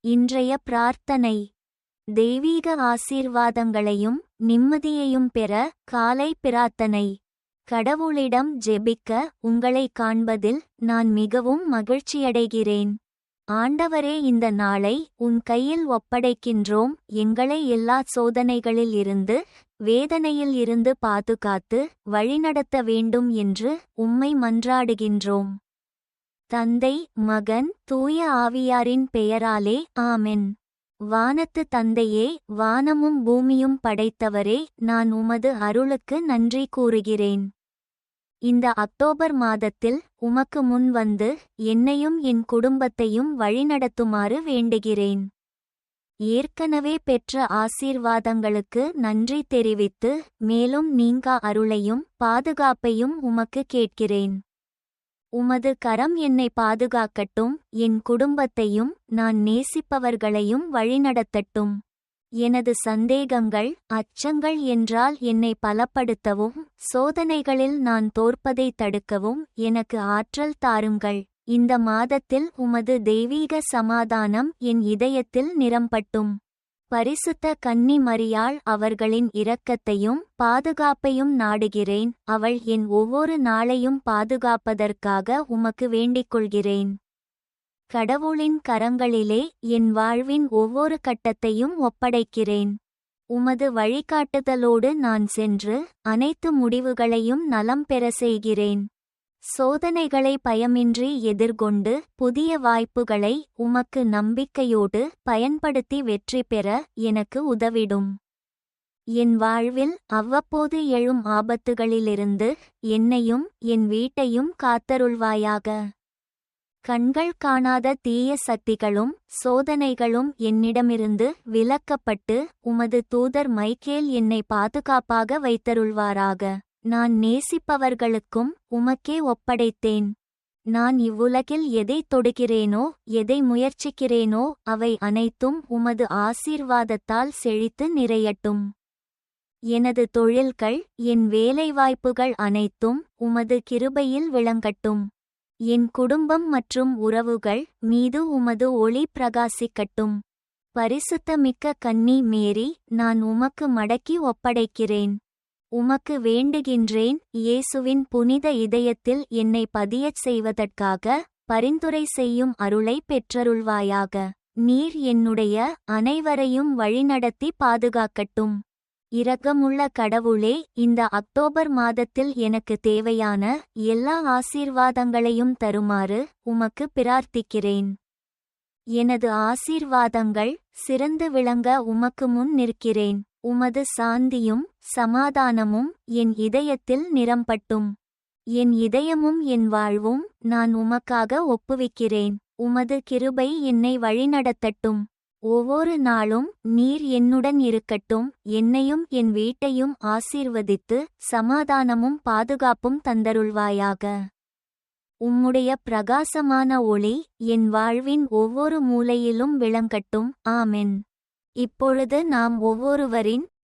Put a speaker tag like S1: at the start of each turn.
S1: இன்றைய பிரார்த்தனை. தெய்வீக ஆசீர்வாதங்களையும் நிம்மதியையும் பெற காலை பிரார்த்தனை. கடவுளிடம் ஜெபிக்க உங்களை காண்பதில் நான் மிகவும் மகிழ்ச்சியடைகிறேன். ஆண்டவரே இந்த நாளை உன் கையில் ஒப்படைக்கின்றோம். எங்களை எல்லா சோதனைகளில் இருந்து வேதனையில் இருந்து பாதுகாத்து வழிநடத்த வேண்டும் என்று உம்மை மன்றாடுகின்றோம். தந்தை மகன் தூய ஆவியாரின் பெயராலே ஆமென். வானத்து தந்தையே வானமும் பூமியும் படைத்தவரே நான் உமது அருளுக்கு நன்றி கூறுகிறேன். இந்த அக்டோபர் மாதத்தில் உமக்கு முன் வந்து என்னையும் என் குடும்பத்தையும் வழிநடத்துமாறு வேண்டுகிறேன். ஏற்கனவே பெற்ற ஆசீர்வாதங்களுக்கு நன்றி தெரிவித்து மேலும் நீங்கா அருளையும் பாதுகாப்பையும் உமக்கு கேட்கிறேன். உமது கரம் என்னை பாதுகாக்கட்டும் என் குடும்பத்தையும் நான் நேசிப்பவர்களையும் வழிநடத்தட்டும். எனது சந்தேகங்கள் அச்சங்கள் என்றால் என்னை பலப்படுத்தவும் சோதனைகளில் நான் தோற்பதை தடுக்கவும் எனக்கு ஆற்றல் தாருங்கள். இந்த மாதத்தில் உமது தெய்வீக சமாதானம் என் இதயத்தில் நிரம்பட்டும். பரிசுத்த கன்னி மரியாள் அவர்களின் இரக்கத்தையும் பாதுகாப்பையும் நாடுகிறேன். அவள் என் ஒவ்வொரு நாளையும் பாதுகாப்பதற்காக உமக்கு வேண்டிக் கொள்கிறேன் கடவுளின் கரங்களிலே என் வாழ்வின் ஒவ்வொரு கட்டத்தையும் ஒப்படைக்கிறேன். உமது வழிகாட்டுதலோடு நான் சென்று அனைத்து முடிவுகளையும் நலம் பெற செய்கிறேன். சோதனைகளை பயமின்றி எதிர்கொண்டு புதிய வாய்ப்புகளை உமக்கு நம்பிக்கையோடு பயன்படுத்தி வெற்றி பெற எனக்கு உதவிடும். என் வாழ்வில் அவ்வப்போது எழும் ஆபத்துகளிலிருந்து என்னையும் என் வீட்டையும் காத்தருள்வாயாக. கண்கள் காணாத தீய சக்திகளும் சோதனைகளும் என்னிடமிருந்து விலக்கப்பட்டு உமது தூதர் மைக்கேல் என்னை பாதுகாப்பாக வைத்தருள்வாராக. நான் நேசிப்பவர்களுக்கும் உமக்கே ஒப்படைத்தேன். நான் இவ்வுலகில் எதை தொடுகிறேனோ எதை முயற்சிக்கிறேனோ அவை அனைத்தும் உமது ஆசீர்வாதத்தால் செழித்து நிறையட்டும். எனது தொழில்கள் என் வேலைவாய்ப்புகள் அனைத்தும் உமது கிருபையில் விளங்கட்டும். என் குடும்பம் மற்றும் உறவுகள் மீது உமது ஒளி பிரகாசிக்கட்டும். பரிசுத்தமிக்க கன்னி மேரி நான் உமக்கு மடக்கி ஒப்படைக்கிறேன். உமக்கு வேண்டுகின்றேன் இயேசுவின் புனித இதயத்தில் என்னை பதியச் செய்வதற்காக பரிந்துரை செய்யும் அருளை பெற்றருள்வாயாக. நீர் என்னுடைய அனைவரையும் வழிநடத்தி பாதுகாக்கட்டும். இரக்கமுள்ள கடவுளே இந்த அக்டோபர் மாதத்தில் எனக்கு தேவையான எல்லா ஆசீர்வாதங்களையும் தருமாறு உமக்கு பிரார்த்திக்கிறேன். எனது ஆசீர்வாதங்கள் சிறந்து விளங்க உமக்கு முன் நிற்கிறேன். உமது சாந்தியும் சமாதானமும் என் இதயத்தில் நிரம்பட்டும். என் இதயமும் என் வாழ்வும் நான் உமக்காக ஒப்புவிக்கிறேன். உமது கிருபை என்னை வழிநடத்தட்டும். ஒவ்வொரு நாளும் நீர் என்னுடன் இருக்கட்டும். என்னையும் என் வீட்டையும் ஆசீர்வதித்து சமாதானமும் பாதுகாப்பும் தந்தருள்வாயாக. உம்முடைய பிரகாசமான ஒளி என் வாழ்வின் ஒவ்வொரு மூலையிலும் விளங்கட்டும். ஆமென். இப்பொழுது நாம் ஒவ்வொருவரின்